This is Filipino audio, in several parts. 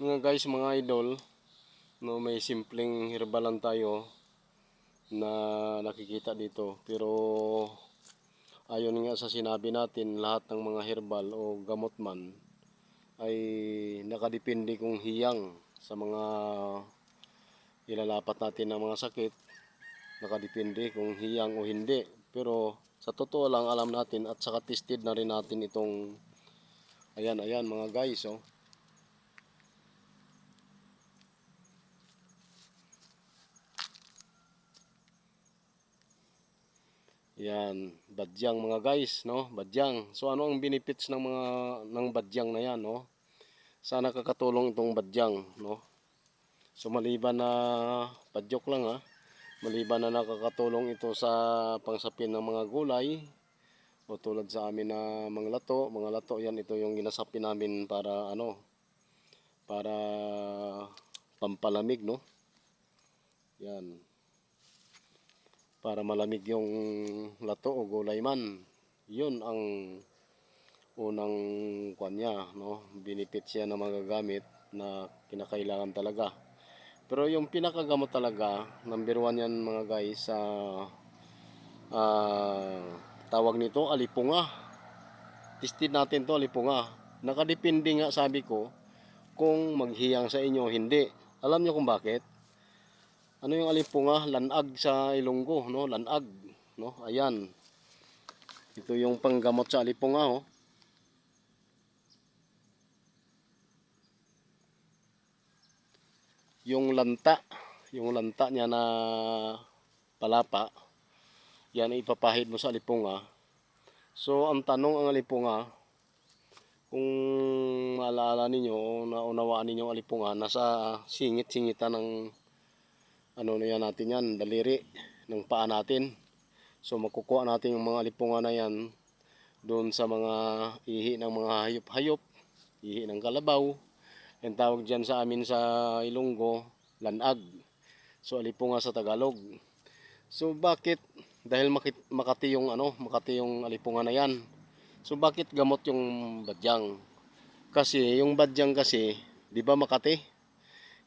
Mga guys, mga idol, no, may simpleng herbalan tayo na nakikita dito. Pero ayon nga sa sinabi natin, lahat ng mga herbal o gamot man ay nakadepende kung hiyang sa mga ilalapat natin ng mga sakit. Nakadepende kung hiyang o hindi. Pero sa totoo lang alam natin at saka tested na rin natin itong ayan ayan mga guys oh. Yan, badyang mga guys, no? Badyang. So ano ang benefits ng mga ng badyang na yan, no? Sana kakatulong itong badyang, no? So maliban na padyok lang ha. Maliban na nakakatulong ito sa pangsapin ng mga gulay o tulad sa amin na mga lato, mga lato yan ito yung ginasapin namin para ano para pampalamig, no? Yan para malamig yung lato o gulay man. Yun ang unang kwan niya, no? Benefit siya na magagamit na kinakailangan talaga. Pero yung pinakagamot talaga, number one yan mga guys, sa ah, tawag nito, alipunga. Tested natin to alipunga. Nakadepende nga sabi ko kung maghiyang sa inyo hindi. Alam niyo kung bakit? Ano yung alipunga, lanag sa Ilonggo, no? Lanag, no? Ayan. Ito yung panggamot sa alipunga, oh. Yung lanta, yung lanta niya na palapa, yan ipapahid mo sa alipunga. So, ang tanong ang alipunga, kung maalala ninyo o naunawaan ninyo ang alipunga, nasa singit-singitan ng ano na yan natin yan, daliri ng paa natin. So makukuha natin yung mga lipunga na yan doon sa mga ihi ng mga hayop-hayop, ihi ng kalabaw. Yung tawag dyan sa amin sa Ilonggo, lanag. So alipunga sa Tagalog. So bakit? Dahil makit, makati yung ano, makati yung alipunga na yan. So bakit gamot yung badyang? Kasi yung badyang kasi, di ba makati?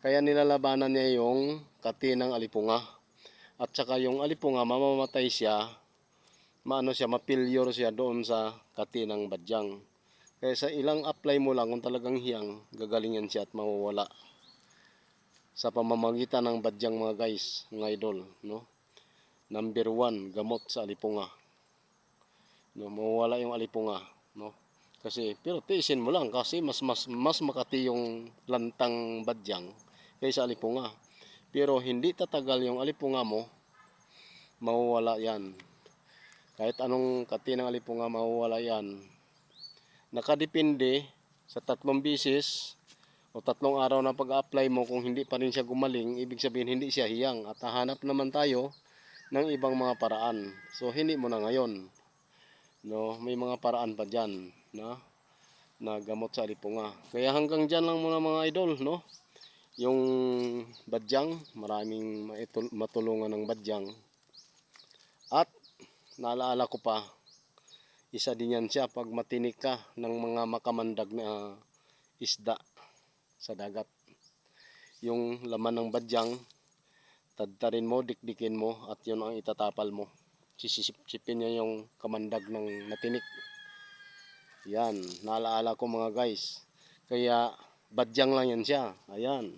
Kaya nilalabanan niya yung kati ng alipunga. At saka yung alipunga, mamamatay siya, maano siya, mapilyur siya doon sa kati ng badyang. Kaya sa ilang apply mo lang, kung talagang hiyang, gagalingan siya at mawawala. Sa pamamagitan ng badyang mga guys, mga idol, no? Number one, gamot sa alipunga. No, mawawala yung alipunga, no? Kasi, pero tiisin mo lang kasi mas mas mas makati yung lantang badyang kaysa alipunga. Pero hindi tatagal yung alipunga mo, mawawala yan. Kahit anong kati ng alipunga, mawawala yan. Nakadepende sa tatlong bisis o tatlong araw na pag-apply mo kung hindi pa rin siya gumaling, ibig sabihin hindi siya hiyang. At hahanap naman tayo ng ibang mga paraan. So hindi mo na ngayon. No, may mga paraan pa diyan, na na gamot sa alipunga. Kaya hanggang diyan lang muna mga idol, no? Yung badyang, maraming matulungan ng badyang. At naalaala ko pa, isa din yan siya pag matinik ka ng mga makamandag na isda sa dagat. Yung laman ng badyang, tadtarin mo, dikdikin mo, at yun ang itatapal mo. Sisipsipin niya yung kamandag ng matinik. Yan, naalaala ko mga guys. Kaya, badyang lang yan siya. Ayan.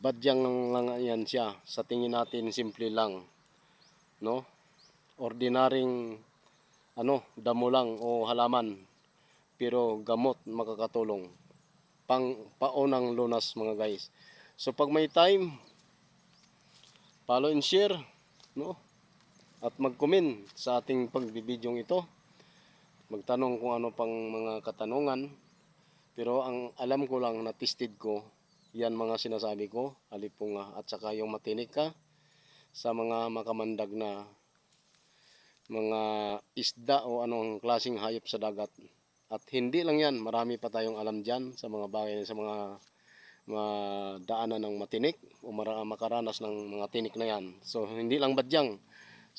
Badyang lang, yan siya. Sa tingin natin, simple lang. No? Ordinaryong ano, damo lang o halaman. Pero gamot makakatulong. Pang paunang lunas mga guys. So pag may time, follow and share, no? At mag-comment sa ating pagbibidyong ito. Magtanong kung ano pang mga katanungan. Pero ang alam ko lang na tested ko, yan mga sinasabi ko, alipunga at saka yung matinik ka sa mga makamandag na mga isda o anong klaseng hayop sa dagat. At hindi lang yan, marami pa tayong alam dyan sa mga bagay, sa mga mga daanan ng matinik o makaranas ng mga tinik na yan. So hindi lang badyang,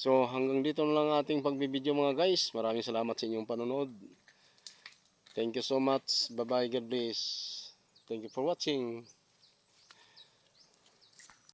So hanggang dito na lang ating pagbibideo mga guys. Maraming salamat sa inyong panonood. Thank you so much. Bye bye. God bless. Thank you for watching.